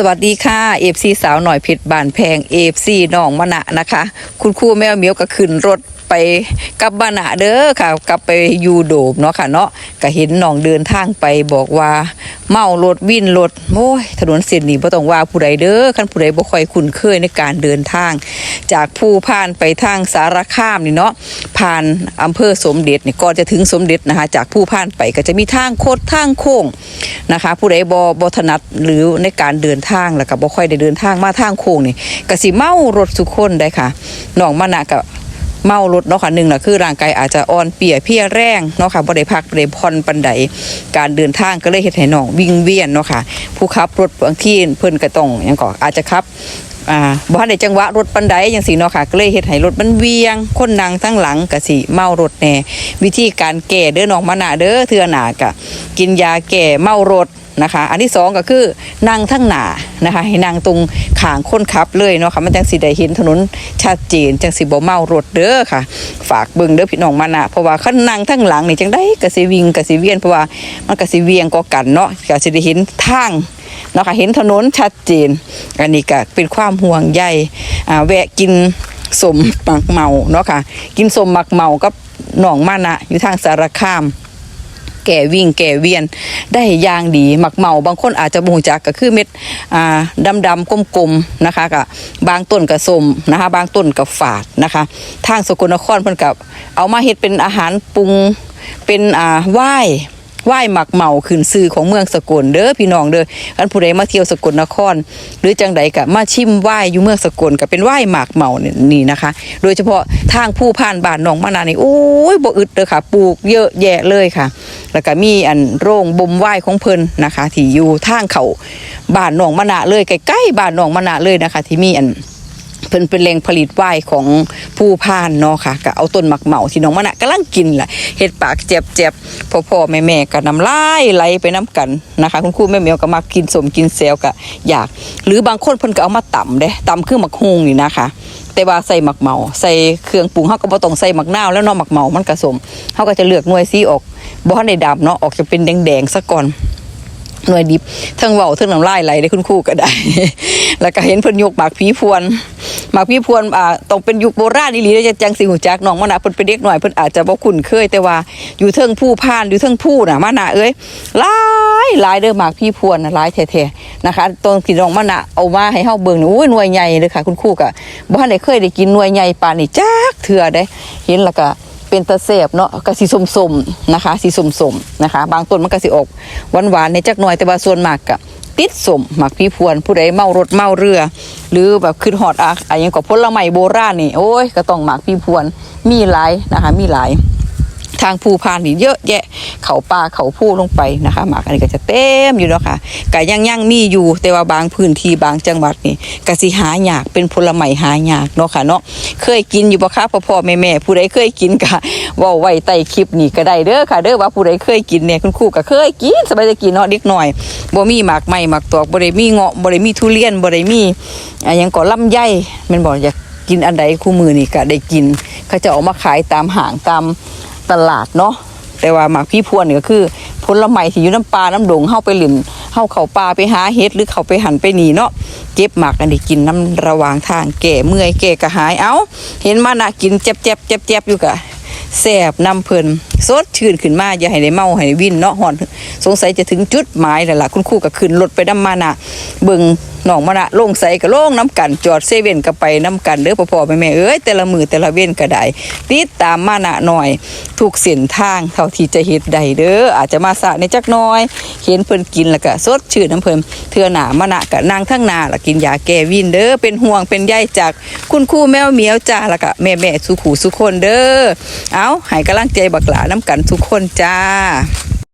สวัสดีค่ะเอฟซีสาวหน่อยเพชรบานแพงเอฟซีน้องมะนะนะคะ คุณครูแมวเมียวก็ขึ้นรถไปกับบ้านะเด้อค่ะ กลับไปยูโดบเนาะค่ะเนาะ ก็เห็นน้องเดินทางไปบอกว่า เมารถวิ่นรถโอ้ยถนนเส้นนี้บ่ต้องว่าผู้ใดเด้อคันผู้ใดบ่ค่อยคุ้นเคยในการเดินทาง จากผู้ผ่านไปทางสารคามนี่เนาะผ่านอำเภอสมเด็จนี่ก่อนจะถึงสมเด็จนะคะจากผู้ผ่านไปก็จะมีทางโคดทางโค้งนะคะ ผู้ใดบ่บ่ถนัดหรือในการเดินทางแล้วก็บ่ค่อยได้เดินทางมาทางโค้งนี่ก็สิเมารถทุกคนได้ค่ะน้องมานะก็ เมารถเนาะค่ะหนึ่งนะคือร่างกายอาจจะอ่อนเปียเพียแรงเนาะค่ะบ่ได้พักบ่ได้ผ่อนปันใดการเดินทางก็เลยเฮ็ดให้น้องวิ่งเวียนเนาะค่ะผู้ขับรถบางทีเพิ่นก็ต้องหยังก็อาจจะขับอ่าบ่ทันได้จังหวะรถปันใดจังซี่เนาะค่ะก็เลยเฮ็ดให้รถมันเวียง คนนั่งทั้งหลังก็สิเมารถแน่วิธีการแก้เด้อน้องมานะเด้อเทื่อหน้าก็กินยาแก้เมารถ นะคะ อันที่สองก็คือนั่งทั้งหนานะคะให้นั่งตรงขางคนขับเลยเนาะค่ะมันจังสิได้เห็นถนนชัดเจนจังสิบ่เมารถเด้อค่ะ ฝากเบิ่งเด้อพี่น้องมานะเพราะว่าคันนั่งทั้งหลังนี่จังได้ก็สิวิ่งก็สิเวียนเพราะว่ามันก็สิเวียงก็กันเนาะก็สิได้เห็นทางเนาะค่ะเห็นถนนชัดเจน อันนี้ก็เป็นความห่วงใยอ่าแวะกินสมหมักเมาเนาะค่ะ กินสมหมักเมากับหนองมานะอยู่ทางสารคาม แก่วิ่งแก่เวียน ได้ยางดีหมักเมาบางคนอาจจะบ่งจักก็คือเม็ดอ่าดำๆกลมๆนะคะกับบางต้นกับสมนะคะ บางต้นกับฝาดนะคะ ทางสกลนครเพิ่นกับเอามาเฮ็ดเป็นอาหารปรุงเป็นอ่าไหว้ ไหว้หมักเมาขึ้นซื้อของเมืองสกลเด้อพี่น้องเด้ออันผู้ใดมาเที่ยวสกลนคร หรือจังใดก็มาชิมไหว้อยู่เมืองสกลก็เป็นไหว้หมากเมาเนี่ยนี่นะคะ โดยเฉพาะทางผู้ผ่านบ้านหนองมะนาวนี่โอ้ยบ่อึดเด้อค่ะปลูกเยอะแยะเลยค่ะ แล้วก็มีอันโรงบ่มไหว้ของเพิ่นนะคะ ที่อยู่ทางเขาบ้านหนองมะนาวเลยใกล้ๆบ้านหนองมะนาวเลยนะคะ ที่มีอัน เพิ่นเป็นแหล่งผลิตไวน์ของผู้พานเนาะค่ะก็เอาต้นหมักเหมาที่น้องมะนะกำลังกินแหละเฮ็ดปากเจ็บๆพ่อๆแม่ๆก็น้ำลายไหลไปน้ำกันนะคะ คุณครูแม่เหมียวก็มากินสมกินแซวก็อยาก หรือบางคนเพิ่นก็เอามาตำเด้ตำคือหมักฮุงนี่นะคะ แต่ว่าใส่หมักเหมา ใส่เครื่องปรุงเฮาก็บ่ต้องใส่หมักนาวแล้วเนาะหมักเหมามันก็สมเฮาก็จะเลือกหน่วยสีออกบ่ทันได้ดำเนาะออกจะเป็นแดงๆซะก่อนหน่วยดิบทั้งเว้าทั้งน้ำลายไหลได้คุณครูก็ได้ แล้วก็เห็นเพิ่นยกหมากผีพวน หมากผีพวนอ่าต้องเป็นยุคโบราณอีหลีเด้อจะจังสิหูจักน้องมานะเพิ่นเป็นเด็กหน่อยเพิ่นอาจจะบ่คุ้นเคยแต่ว่าอยู่เทิงผู้พานอยู่เทิงผู้น่ะมานะเอ้ยหลายหลายเด้อหมากผีพวนน่ะหลายแท้ๆนะคะตอนที่น้องมานะเอามาให้เฮาเบิ่งนี่โอ้ยหน่วยใหญ่เลยค่ะ คุณครูก็บ่ทันได้เคยได้กินหน่วยใหญ่ปานนี้จักเทื่อเด้เห็นแล้วก็เป็นตะเสบเนาะก็สีสมๆนะคะ สีสมๆนะคะ บางต้นมันก็สิออกหวานๆในจักหน่อยแต่ว่าส่วนมากก็ ติดสมหมักพี่พวนผู้ใดเมารถเมาเรือ หรือแบบขึ้นหอดอะอะไรอย่างกับพลไม้โบราณนี่โอ้ยก็ต้องหมักพี่พวนมีหลายนะคะมีหลาย ทางภูพานนี่เยอะแยะ เขาป่าเขาผู้ลงไปนะคะหมากอันนี้ก็จะเต็มอยู่เนาะค่ะก็ยังยังมีอยู่แต่ว่าบางพื้นที่บางจังหวัดนี่ก็สิหายากเป็นผลไม้หายากเนาะค่ะเนาะเคยกินอยู่บ่คะพ่อพ่อแม่แม่ผู้ใดเคยกินก็เว้าไว้ใต้คลิปนี่ก็ได้เด้อค่ะเด้อว่าผู้ใดเคยกินเนี่ยคุณครูก็เคยกินสบายจะกินเนาะเด็กหน่อยบ่มีหมากไม้หมากตอกบ่ได้มีเงาะบ่ได้มีทุเรียนบ่ได้มีอะยังก็ลำไยม่นบ่อยากกินอันใดคู่มือนี่ก็ได้กินเขาจะเอามาขายตามห้างตาม ตลาดเนาะแต่ว่าหมากพี่พวนนี่ก็คือผลไม้ที่อยู่น้ำปลาน้ำดงเข้าไปหลินเข้าเข่าป่าไปหาเฮ็ดหรือเขาไปหันไปหนีเนาะเก็บหมากอันนี้กินน้ำระหว่างทางแก่เมื่อยแก่กระหายเอาเห็นมานะกินเจ็บเจ็บเจ็บเจ็บอยู่กะแสบน้ำเพลินสดชื่นขึ้นมาอย่าให้ได้เมาให้ได้วินเนาะหอน สงสัยจะถึงจุดหมายแล้วล่ะคุณครูก็ขึ้นรถไปน้ำมานะเบิ่ง น้องมานะลงใส่ก็ลงน้ำกันจอดเซเว่นก็ไปน้ำกันเด้อพ่อๆแม่ๆเอ้ยแต่ละมือแต่ละเว้นก็ได้ติดตามมานะหน่อยทุกเส้นทางเท่าที่จะเฮ็ดได้เด้ออาจจะมาสะในจักน้อย เห็นเพิ่นกินแล้วก็สดชื่นน้ำเพิ่นเทื่อหน้ามานะก็นั่งทั้งหน้าแล้วกินยาแก้วินเด้อเป็นห่วงเป็นใยจากคุณครูแมวเหมียวจ้าแล้วก็แม่แม่สุขูสุคนเด้อเอาให้กำลังใจบักหลาน้ำกันทุกคนจ้า